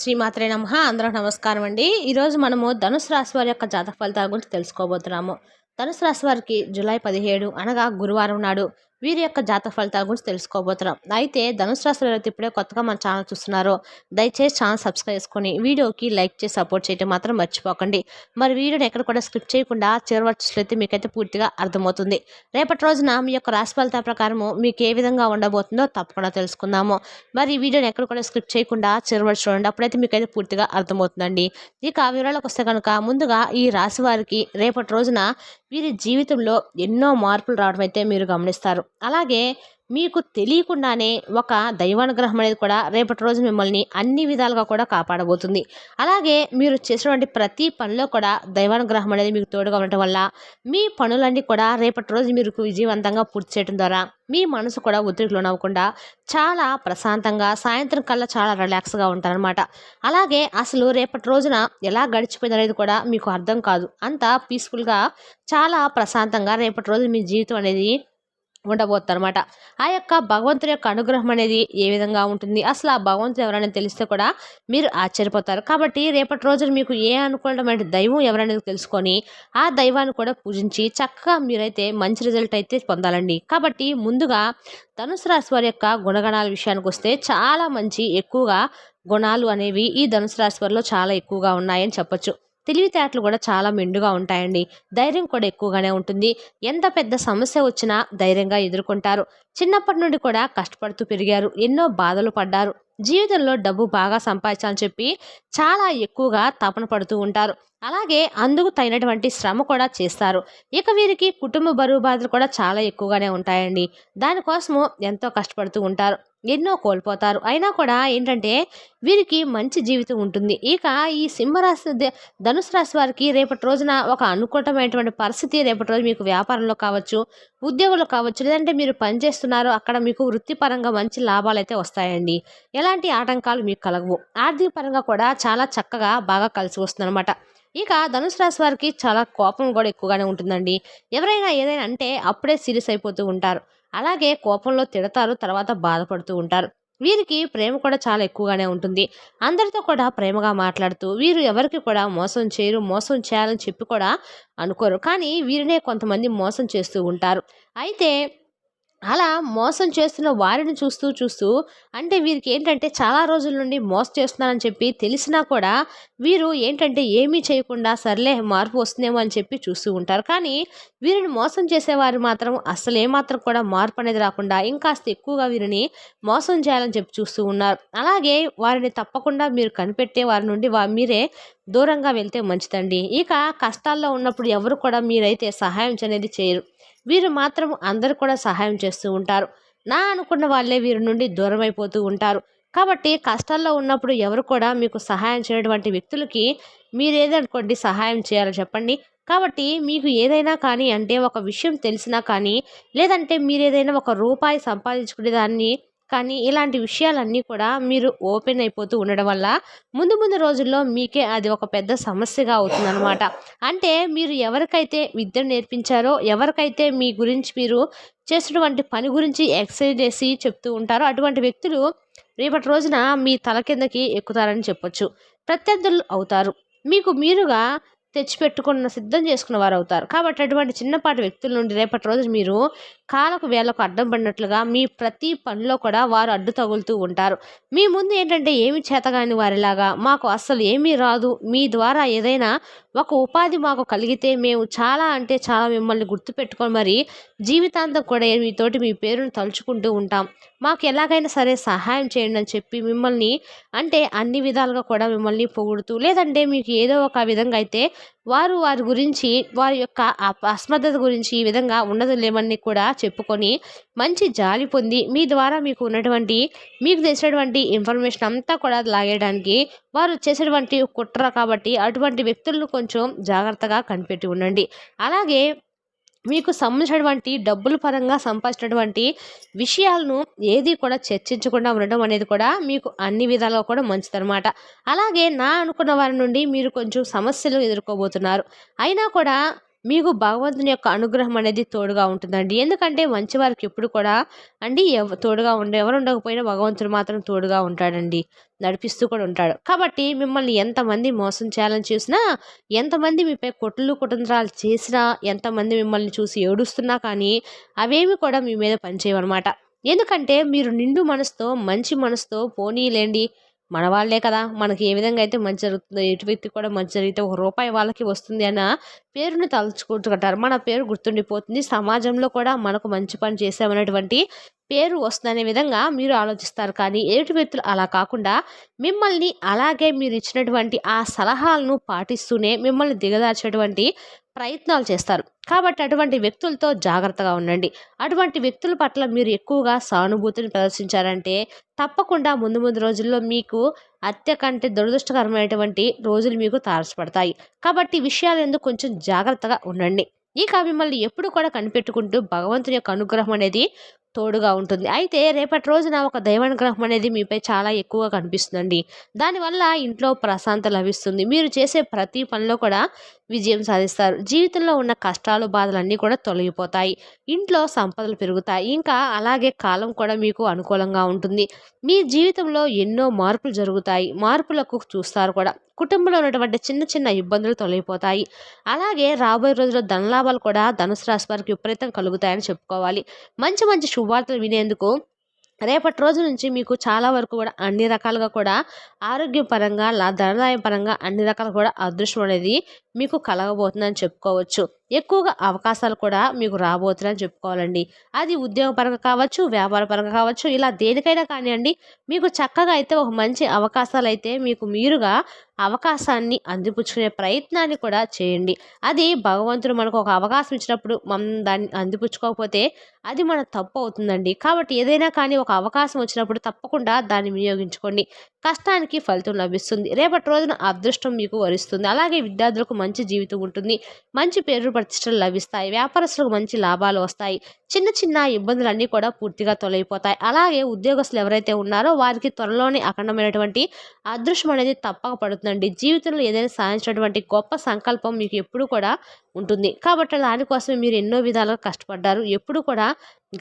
శ్రీమాత్రే నమ. అందరూ నమస్కారం అండి. ఈరోజు మనము ధనుసు రాశి వారి యొక్క జాతక ఫలితాల గురించి తెలుసుకోబోతున్నాము. ధనుసు రాశి వారికి జూలై పదిహేడు అనగా గురువారం నాడు వీరి యొక్క జాతక ఫలితాల గురించి తెలుసుకోబోతున్నాం. అయితే ధనుసు రాశి వారు ఇప్పుడే కొత్తగా మన ఛానల్ చూస్తున్నారో దయచేసి ఛానల్ సబ్స్క్రైబ్ చేసుకొని వీడియోకి లైక్ చేసి సపోర్ట్ చేయడం మాత్రం మర్చిపోకండి. మరి వీడియోని ఎక్కడ కూడా స్క్రిప్ట్ చేయకుండా చివరి మీకైతే పూర్తిగా అర్థమవుతుంది. రేపటి రోజున మీ యొక్క రాశి ఫలితాల ప్రకారము మీకు ఏ విధంగా ఉండబోతుందో తప్పకుండా తెలుసుకుందాము. మరి ఈ వీడియోని ఎక్కడ కూడా స్క్రిప్ట్ చేయకుండా చివరి చూడండి. అప్పుడైతే మీకైతే పూర్తిగా అర్థమవుతుందండి. ఇక వివరాలకు వస్తే కనుక ముందుగా ఈ రాశి వారికి రేపటి రోజున వీరి జీవితంలో ఎన్నో మార్పులు రావడం అయితే మీరు గమనిస్తారు. అలాగే మీకు తెలియకుండానే ఒక దైవానుగ్రహం అనేది కూడా రేపటి రోజు మిమ్మల్ని అన్ని విధాలుగా కూడా కాపాడబోతుంది. అలాగే మీరు చేసినటువంటి ప్రతి పనిలో కూడా దైవానుగ్రహం అనేది మీకు తోడుగా ఉండటం వల్ల మీ పనులన్నీ కూడా రేపటి రోజు మీరు విజయవంతంగా పూర్తి చేయడం ద్వారా మీ మనసు కూడా ఒత్తిడికి లోనవ్వకుండా చాలా ప్రశాంతంగా సాయంత్రం కల్లా చాలా రిలాక్స్గా ఉంటారనమాట అలాగే అసలు రేపటి రోజున ఎలా గడిచిపోయింది అనేది కూడా మీకు అర్థం కాదు. అంత పీస్ఫుల్గా చాలా ప్రశాంతంగా రేపటి రోజు మీ జీవితం అనేది ఉండబోతుందన్నమాట ఆ యొక్క భగవంతుని యొక్క అనుగ్రహం అనేది ఏ విధంగా ఉంటుంది? అసలు ఆ భగవంతుడు ఎవరైనా తెలిస్తే కూడా మీరు ఆశ్చర్యపోతారు. కాబట్టి రేపటి రోజున మీకు ఏ అనుకూలమైన దైవం ఎవరనేది తెలుసుకొని ఆ దైవాన్ని కూడా పూజించి చక్కగా మీరైతే మంచి రిజల్ట్ అయితే పొందాలండి. కాబట్టి ముందుగా ధనుసు రాశి వారి యొక్క గుణగణాల విషయానికి వస్తే చాలా మంచి ఎక్కువగా గుణాలు అనేవి ఈ ధనుసు రాశి వారిలో చాలా ఎక్కువగా ఉన్నాయని చెప్పొచ్చు. తెలివితేటలు కూడా చాలా మెండుగా ఉంటాయండి. ధైర్యం కూడా ఎక్కువగానే ఉంటుంది. ఎంత పెద్ద సమస్య వచ్చినా ధైర్యంగా ఎదుర్కొంటారు. చిన్నప్పటి నుండి కూడా కష్టపడుతూ పెరిగారు. ఎన్నో బాధలు పడ్డారు. జీవితంలో డబ్బు బాగా సంపాదించాలని చెప్పి చాలా ఎక్కువగా తపన పడుతూ ఉంటారు. అలాగే అందుకు తగినటువంటి శ్రమ కూడా చేస్తారు. ఇక వీరికి కుటుంబ బరువు బాధలు కూడా చాలా ఎక్కువగానే ఉంటాయండి. దానికోసము ఎంతో కష్టపడుతూ ఉంటారు. ఎన్నో కోల్పోతారు. అయినా కూడా ఏంటంటే వీరికి మంచి జీవితం ఉంటుంది. ఇక ఈ సింహరాశి ధనుసు రాశి వారికి రేపటి రోజున ఒక అనుకూలమైనటువంటి పరిస్థితి రేపటి రోజు మీకు వ్యాపారంలో కావచ్చు ఉద్యోగులు కావచ్చు లేదంటే మీరు పనిచేస్తున్నారు అక్కడ మీకు వృత్తిపరంగా మంచి లాభాలు అయితే వస్తాయండి ఎలాంటి ఆటంకాలు మీకు కలగవు. ఆర్థిక పరంగా కూడా చాలా చక్కగా బాగా కలిసి వస్తుంది అనమాట ఇక ధనుసు రాశి వారికి చాలా కోపం కూడా ఎక్కువగానే ఉంటుందండి. ఎవరైనా ఏదైనా అంటే అప్పుడే సీరియస్ అయిపోతూ ఉంటారు. అలాగే కోపంలో తిడతారు తర్వాత బాధపడుతూ ఉంటారు. వీరికి ప్రేమ కూడా చాలా ఎక్కువగానే ఉంటుంది. అందరితో కూడా ప్రేమగా మాట్లాడుతూ వీరు ఎవరికి కూడా మోసం చేయరు మోసం చేయాలని చెప్పి కూడా అనుకోరు. కానీ వీరినే కొంతమంది మోసం చేస్తూ ఉంటారు. అయితే అలా మోసం చేస్తున్న వారిని చూస్తూ చూస్తూ అంటే వీరికి ఏంటంటే చాలా రోజుల నుండి మోసం చేస్తున్నారని చెప్పి తెలిసినా కూడా వీరు ఏంటంటే ఏమీ చేయకుండా సర్లే మార్పు వస్తుందేమో అని చెప్పి చూస్తూ ఉంటారు. కానీ వీరిని మోసం చేసేవారు మాత్రం అసలు ఏమాత్రం కూడా మార్పు అనేది రాకుండా ఇంకాస్త ఎక్కువగా వీరిని మోసం చేయాలని చెప్పి చూస్తూ ఉన్నారు. అలాగే వారిని తప్పకుండా మీరు కనిపెట్టే వారి నుండి వా మీరే దూరంగా వెళ్తే మంచిదండి. ఇక కష్టాల్లో ఉన్నప్పుడు ఎవరు కూడా మీరైతే సహాయం అనేది చేయరు. వీరు మాత్రం అందరు కూడా సహాయం చేస్తూ ఉంటారు. నా అనుకున్న వాళ్ళే వీరి నుండి దూరం అయిపోతూ ఉంటారు. కాబట్టి కష్టాల్లో ఉన్నప్పుడు ఎవరు కూడా మీకు సహాయం చేయటువంటి వ్యక్తులకి మీరు ఏదనుకోండి సహాయం చేయాలో చెప్పండి. కాబట్టి మీకు ఏదైనా కానీ అంటే ఒక విషయం తెలిసినా కానీ లేదంటే మీరు ఏదైనా ఒక రూపాయి సంపాదించుకునే దాన్ని కానీ ఇలాంటి విషయాలన్నీ కూడా మీరు ఓపెన్ అయిపోతూ ఉండడం వల్ల ముందు ముందు రోజుల్లో మీకే అది ఒక పెద్ద సమస్యగా అవుతుందన్నమాట. అంటే మీరు ఎవరికైతే విద్య నేర్పించారో ఎవరికైతే మీ గురించి మీరు చేసినటువంటి పని గురించి ఎక్సర్సైజ్ చేసి చెప్తూ ఉంటారో అటువంటి వ్యక్తులు రేపటి రోజున మీ తల కిందకి ఎక్కుతారని చెప్పొచ్చు. ప్రత్యర్థులు అవుతారు. మీకు మీరుగా తెచ్చిపెట్టుకున్న సిద్ధం చేసుకున్న వారు అవుతారు కాబట్టి అటువంటి చిన్నపాటి వ్యక్తుల నుండి రేపటి రోజు మీరు కాలకు వేలకు అడ్డం పడినట్లుగా మీ ప్రతి పనిలో కూడా వారు అడ్డు తగులుతూ ఉంటారు. మీ ముందు ఏంటంటే ఏమి చేతగాని వారిలాగా మాకు అస్సలు ఏమీ రాదు. మీ ద్వారా ఏదైనా ఒక ఉపాధి మాకు కలిగితే మేము చాలా అంటే చాలా మిమ్మల్ని గుర్తుపెట్టుకొని మరి జీవితాంతం కూడా మీతోటి మీ పేరును తలుచుకుంటూ ఉంటాం. మాకు ఎలాగైనా సరే సహాయం చేయండి అని చెప్పి మిమ్మల్ని అంటే అన్ని విధాలుగా కూడా మిమ్మల్ని పొగుడుతూ లేదంటే మీకు ఏదో ఒక విధంగా అయితే వారు వారి గురించి వారి యొక్క అస్మర్థత గురించి ఈ విధంగా ఉండదు లేమని కూడా చెప్పుకొని మంచి జాలి పొంది మీ ద్వారా మీకు ఉన్నటువంటి మీకు తెలిసినటువంటి ఇన్ఫర్మేషన్ అంతా కూడా లాగేయడానికి వారు చేసేటువంటి కుట్ర కాబట్టి అటువంటి వ్యక్తులను కొంచెం కొంచెం జాగ్రత్తగా కనిపెట్టి ఉండండి. అలాగే మీకు సంబంధించినటువంటి డబ్బుల పరంగా సంపాదించినటువంటి విషయాలను ఏది కూడా చర్చించకుండా ఉండడం అనేది కూడా మీకు అన్ని విధాలుగా కూడా మంచిదనమాట అలాగే నా అనుకున్న వారి నుండి మీరు కొంచెం సమస్యలు ఎదుర్కోబోతున్నారు. అయినా కూడా మీకు భగవంతుని యొక్క అనుగ్రహం అనేది తోడుగా ఉంటుందండి. ఎందుకంటే మంచి వారికి ఎప్పుడు కూడా అండి ఎవ తోడుగా ఉండే ఎవరు ఉండకపోయినా భగవంతుడు మాత్రం తోడుగా ఉంటాడండి. నడిపిస్తూ కూడా ఉంటాడు. కాబట్టి మిమ్మల్ని ఎంతమంది మోసం చేయాలని చూసినా ఎంతమంది మీపై కొట్లు కుటుంత్రాలు చేసినా ఎంతమంది మిమ్మల్ని చూసి ఏడుస్తున్నా కానీ అవేమి కూడా మీ మీద పనిచేయవన్నమాట. ఎందుకంటే మీరు నిండు మనసుతో మంచి మనసుతో పోనీలేండి. మన వాళ్ళే కదా. మనకి ఏ విధంగా అయితే మంచి జరుగుతుందో ఎటు వ్యక్తి కూడా మంచి జరిగితే ఒక రూపాయి వాళ్ళకి వస్తుంది అన్న పేరుని తలుచుకుంటుంటారు మన పేరు గుర్తుండిపోతుంది. సమాజంలో కూడా మనకు మంచి పని చేసామనేటువంటి పేరు వస్తుందనే విధంగా మీరు ఆలోచిస్తారు. కానీ ఎదుటి వ్యక్తులు అలా కాకుండా మిమ్మల్ని అలాగే మీరు ఇచ్చినటువంటి ఆ సలహాలను పాటిస్తూనే మిమ్మల్ని దిగదార్చేటువంటి ప్రయత్నాలు చేస్తారు. కాబట్టి అటువంటి వ్యక్తులతో జాగ్రత్తగా ఉండండి. అటువంటి వ్యక్తుల పట్ల మీరు ఎక్కువగా సానుభూతిని ప్రదర్శించారంటే తప్పకుండా ముందు ముందు రోజుల్లో మీకు అత్య కంటే దురదృష్టకరమైనటువంటి రోజులు మీకు తారసపడతాయి. కాబట్టి విషయాలు ఎందుకు కొంచెం జాగ్రత్తగా ఉండండి. ఇక మిమ్మల్ని ఎప్పుడు కూడా కనిపెట్టుకుంటూ భగవంతుని యొక్క అనుగ్రహం అనేది తోడుగా ఉంటుంది. అయితే రేపటి రోజున ఒక దైవానుగ్రహం అనేది మీపై చాలా ఎక్కువగా కనిపిస్తుందండి. దానివల్ల ఇంట్లో ప్రశాంత లభిస్తుంది. మీరు చేసే ప్రతి పనిలో కూడా విజయం సాధిస్తారు. జీవితంలో ఉన్న కష్టాలు బాధలన్నీ కూడా తొలగిపోతాయి. ఇంట్లో సంపదలు పెరుగుతాయి. ఇంకా అలాగే కాలం కూడా మీకు అనుకూలంగా ఉంటుంది. మీ జీవితంలో ఎన్నో మార్పులు జరుగుతాయి. మార్పులకు చూస్తారు కూడా. కుటుంబంలో ఉన్నటువంటి చిన్న చిన్న ఇబ్బందులు తొలగిపోతాయి. అలాగే రాబోయే రోజుల్లో ధనలాభాలు కూడా ధనుసు రాశి వారికి విపరీతం కలుగుతాయని చెప్పుకోవాలి. మంచి మంచి శుభవార్తలు వినేందుకు రేపటి రోజు నుంచి మీకు చాలా వరకు కూడా అన్ని రకాలుగా కూడా ఆరోగ్యపరంగా లా ధనదాయ పరంగా అన్ని రకాలు కూడా అదృష్టం అనేది మీకు కలగబోతుందని చెప్పుకోవచ్చు. ఎక్కువగా అవకాశాలు కూడా మీకు రాబోతున్నాయని చెప్పుకోవాలండి. అది ఉద్యోగపరంగా కావచ్చు వ్యాపారపరంగా కావచ్చు ఇలా దేనికైనా కానివ్వండి మీకు చక్కగా అయితే ఒక మంచి అవకాశాలు అయితే మీకు మీరుగా అవకాశాన్ని అందిపుచ్చుకునే ప్రయత్నాన్ని కూడా చేయండి. అది భగవంతుడు మనకు ఒక అవకాశం ఇచ్చినప్పుడు మనం దాన్ని అందిపుచ్చుకోకపోతే అది మన తప్పు అవుతుందండి. కాబట్టి ఏదైనా కానీ ఒక అవకాశం వచ్చినప్పుడు తప్పకుండా దాన్ని వినియోగించుకోండి. కష్టానికి ఫలితం లభిస్తుంది. రేపటి రోజున అదృష్టం మీకు వరిస్తుంది. అలాగే విద్యార్థులకు మంచి జీవితం ఉంటుంది. మంచి పేరు ప్రతిష్టలు లభిస్తాయి. వ్యాపారస్తులకు మంచి లాభాలు వస్తాయి. చిన్న చిన్న ఇబ్బందులన్నీ కూడా పూర్తిగా తొలగిపోతాయి. అలాగే ఉద్యోగస్తులు ఎవరైతే ఉన్నారో వారికి త్వరలోనే అఖండమైనటువంటి అదృష్టం అనేది తప్పక పడుతుందండి. జీవితంలో ఏదైనా సాధించినటువంటి గొప్ప సంకల్పం మీకు ఎప్పుడు కూడా ఉంటుంది. కాబట్టి దానికోసమే మీరు ఎన్నో విధాలుగా కష్టపడ్డారు. ఎప్పుడు కూడా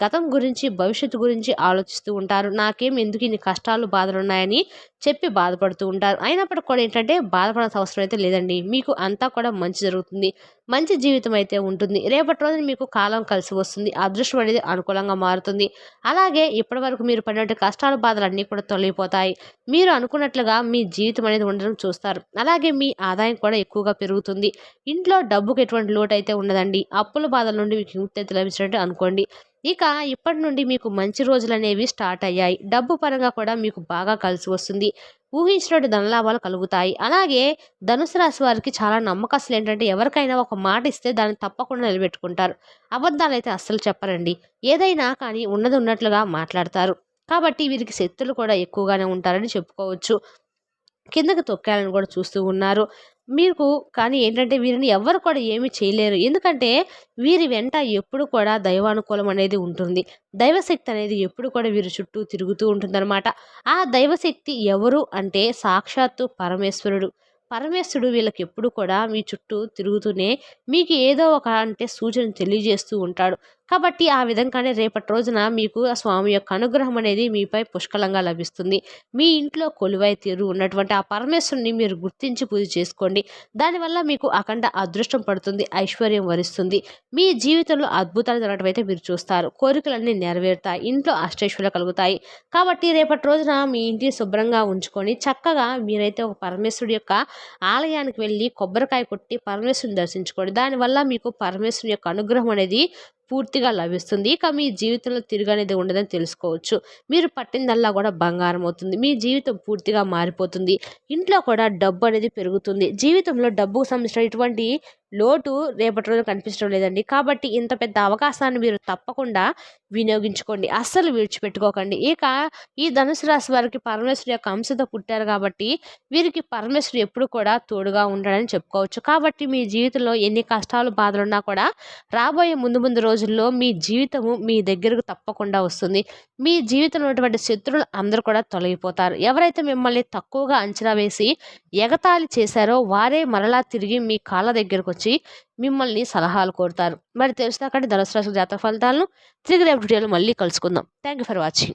గతం గురించి భవిష్యత్తు గురించి ఆలోచిస్తూ ఉంటారు. నాకేం ఎందుకు ఇన్ని కష్టాలు బాధలు ఉన్నాయని చెప్పి బాధపడుతూ ఉంటారు. అయినప్పటికీ కూడా ఏంటంటే బాధపడాల్సిన అవసరం అయితే లేదండి. మీకు అంతా కూడా మంచి జరుగుతుంది. మంచి జీవితం అయితే ఉంటుంది. రేపటి రోజున మీకు కాలం కలిసి వస్తుంది. అదృష్టం అనేది అనుకూలంగా మారుతుంది. అలాగే ఇప్పటివరకు మీరు పడినట్టు కష్టాలు బాధలు అన్నీ కూడా తొలగిపోతాయి. మీరు అనుకున్నట్లుగా మీ జీవితం అనేది ఉండడం చూస్తారు. అలాగే మీ ఆదాయం కూడా ఎక్కువగా పెరుగుతుంది. ఇంట్లో డబ్బుకి ఎటువంటి లోటు అయితే ఉండదండి. అప్పుల బాధల నుండి మీకు విముక్తి లభించినట్టు అనుకోండి. ఇక ఇప్పటి నుండి మీకు మంచి రోజులు అనేవి స్టార్ట్ అయ్యాయి. డబ్బు పరంగా కూడా మీకు బాగా కలిసి వస్తుంది. ఊహించినట్టు ధనలాభాలు కలుగుతాయి. అలాగే ధనుసు రాశి వారికి చాలా నమ్మకస్తులు ఏంటంటే ఎవరికైనా ఒక మాట ఇస్తే దాన్ని తప్పకుండా నిలబెట్టుకుంటారు. అబద్ధాలు అయితే అస్సలు చెప్పరండి. ఏదైనా కానీ ఉన్నది ఉన్నట్లుగా మాట్లాడతారు. కాబట్టి వీరికి శక్తులు కూడా ఎక్కువగానే ఉంటారని చెప్పుకోవచ్చు. కిందకి తొక్కాలని కూడా చూస్తూ ఉన్నారు. మీకు కానీ ఏంటంటే వీరిని ఎవ్వరు కూడా ఏమీ చేయలేరు. ఎందుకంటే వీరి వెంట ఎప్పుడు కూడా దైవానుకూలం అనేది ఉంటుంది. దైవశక్తి అనేది ఎప్పుడు కూడా వీరి చుట్టూ తిరుగుతూ ఉంటుందన్నమాట. ఆ దైవశక్తి ఎవరు అంటే సాక్షాత్తు పరమేశ్వరుడు. పరమేశ్వరుడు వీళ్ళకి ఎప్పుడు కూడా మీ చుట్టూ తిరుగుతూనే మీకు ఏదో ఒక అంటే సూచన తెలియజేస్తూ ఉంటాడు. కాబట్టి ఆ విధంగానే రేపటి రోజున మీకు ఆ స్వామి యొక్క అనుగ్రహం అనేది మీపై పుష్కలంగా లభిస్తుంది. మీ ఇంట్లో కొలువై తీరు ఉన్నటువంటి ఆ పరమేశ్వరుని మీరు గుర్తించి పూజ చేసుకోండి. దానివల్ల మీకు అఖండ అదృష్టం పడుతుంది ఐశ్వర్యం వరిస్తుంది. మీ జీవితంలో అద్భుతాలు జరగటమైతే అయితే మీరు చూస్తారు. కోరికలన్నీ నెరవేరుతాయి ఇంట్లో అష్టైశ్వర్యాలు కలుగుతాయి. కాబట్టి రేపటి రోజున మీ ఇంటిని శుభ్రంగా ఉంచుకొని చక్కగా మీరైతే ఒక పరమేశ్వరుడి యొక్క ఆలయానికి వెళ్ళి కొబ్బరికాయ కొట్టి పరమేశ్వరుని దర్శించుకోండి. దానివల్ల మీకు పరమేశ్వరుని యొక్క అనుగ్రహం అనేది పూర్తిగా లభిస్తుంది. ఇక మీ జీవితంలో తిరగనేది ఉండదని తెలుసుకోవచ్చు. మీరు పట్టిందల్లా కూడా బంగారం అవుతుంది. మీ జీవితం పూర్తిగా మారిపోతుంది. ఇంట్లో కూడా డబ్బు అనేది పెరుగుతుంది. జీవితంలో డబ్బుకు సంబంధించిన ఇటువంటి లోటు రేపటి రోజు కనిపించడం లేదండి. కాబట్టి ఇంత పెద్ద అవకాశాన్ని మీరు తప్పకుండా వినియోగించుకోండి. అస్సలు విడిచిపెట్టుకోకండి. ఇక ఈ ధనుసు రాశి వారికి పరమేశ్వరు యొక్క అంశతో పుట్టారు కాబట్టి వీరికి పరమేశ్వరు ఎప్పుడు కూడా తోడుగా ఉండడని చెప్పుకోవచ్చు. కాబట్టి మీ జీవితంలో ఎన్ని కష్టాలు బాధలున్నా కూడా రాబోయే ముందు ముందు రోజుల్లో మీ జీవితము మీ దగ్గరకు తప్పకుండా వస్తుంది. మీ జీవితంలో ఉన్నటువంటి శత్రువులు అందరూ కూడా తొలగిపోతారు. ఎవరైతే మిమ్మల్ని తక్కువగా అంచనా వేసి ఎగతాళి చేశారో వారే మరలా తిరిగి మీ కాళ్ళ దగ్గరకు వచ్చి వచ్చి మిమ్మల్ని సలహాలు కోరుతారు మరి తెలిసినాకంటే ధనుసు రాశి జాతక ఫలితాలను తిరిగి రేపు వీడియోలో మళ్ళీ కలుసుకుందాం. Thank you for watching